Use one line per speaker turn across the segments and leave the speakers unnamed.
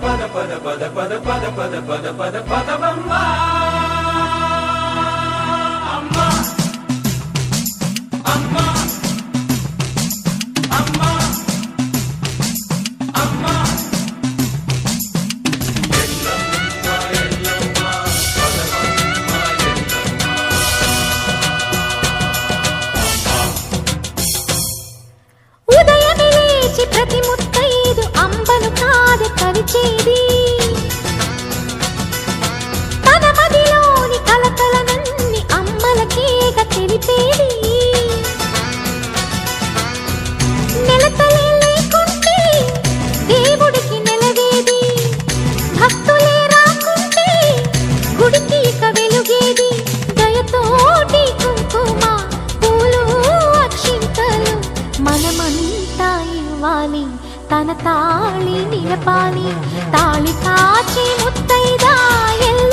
పద పద పద పద పద పద పద పద పదమమ్మా అమ్మా అమ్మా
நினைப்பானே தன தாளி நினைப்பானே. தாளி காட்சி முத்தைதா எல்லாம்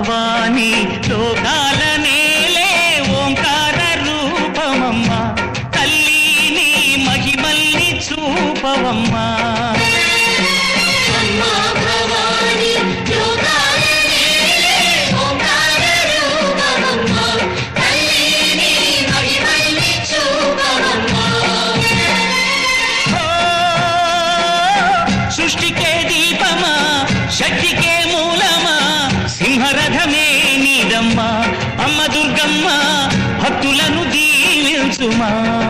Salvar. చుమా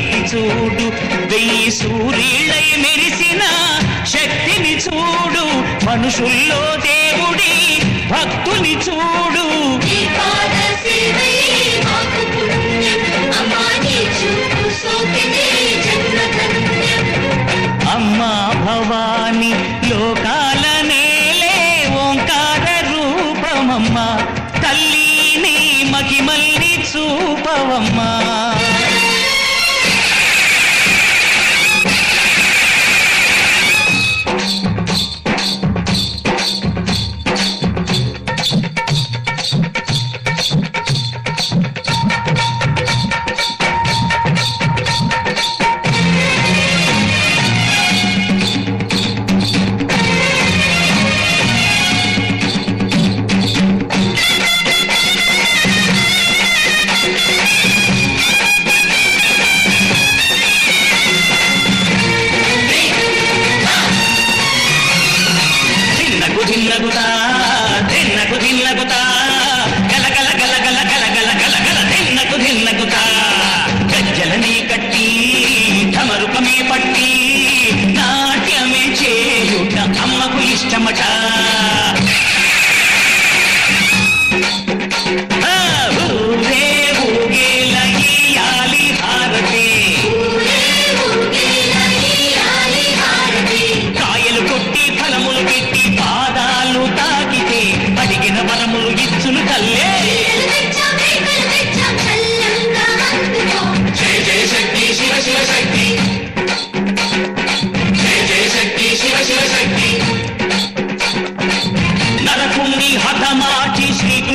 చూడు వెయ్యి సూర్యులై మెరిసిన శక్తిని చూడు మనుషుల్లో దేవుడి భక్తుని చూడు.
అమ్మా
భవాని లోకా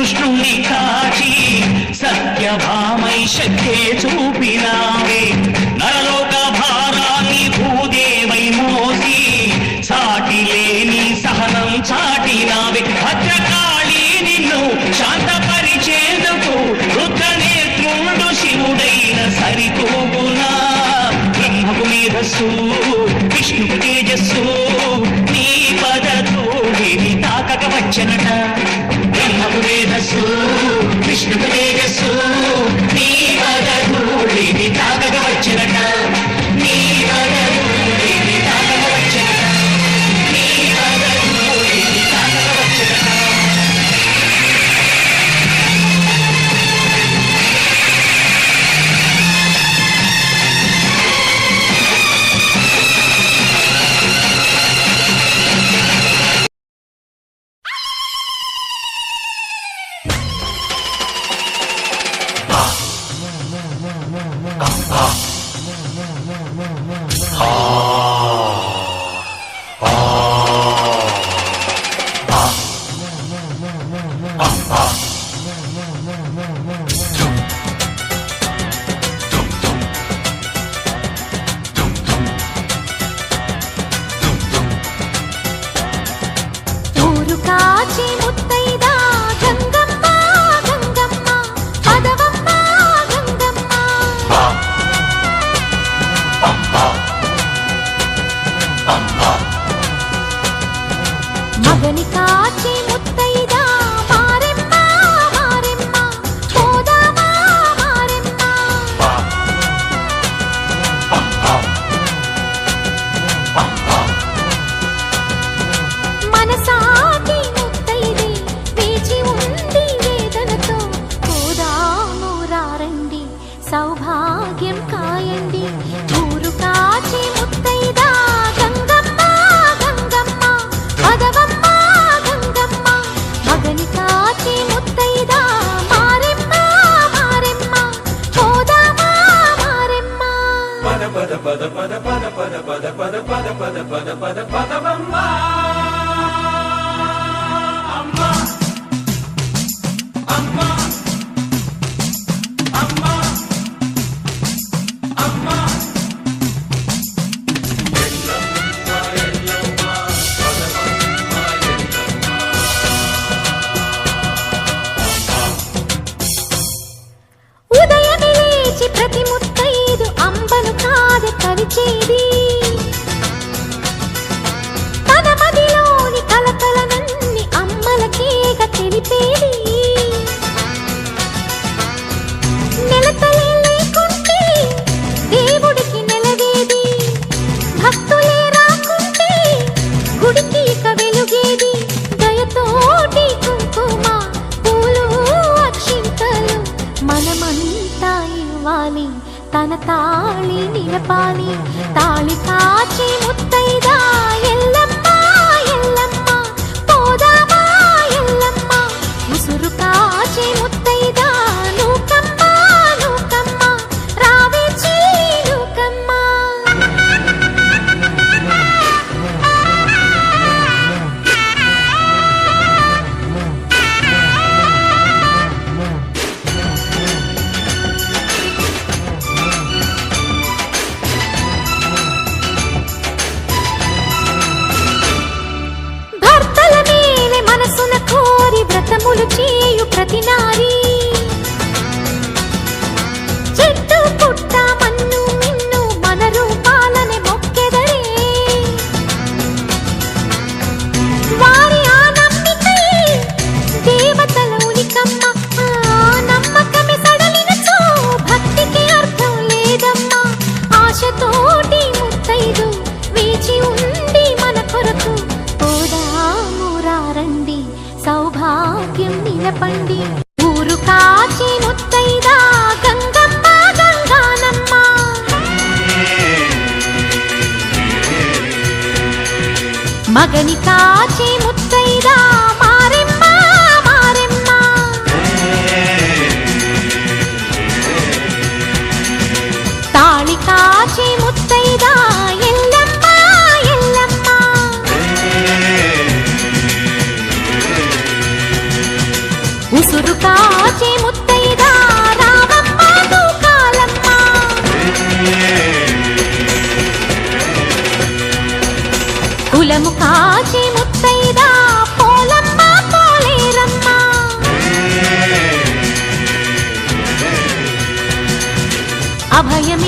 శ్రీకృష్ణుణ్ణి కాచి సత్యభామై శక్తే చూపినావే నరలోక భారాన్ని భూదేవై మోసి సాటి లేని సహనం చాటినావే. భద్రకాళి నిన్ను శాంతపరిచేందుకు రుద్రనేత్రుడు శివుడైన సరిపోగునా బ్రహ్మకు మేధస్సు విష్ణుకు తేజస్సు నీ పదతో తాకక వచ్చనట. పద పద పద పద పద పద పద పద పద పద పద నిలిచేది
తన మదిలోని కలకలనన్ని అమ్మలకేగ తెలిపేది. మనమంతా ఇవ్వాలి. தன தாளி நிலப்பானி தாளி காட்சி முத்தைதா எல்லாம் I am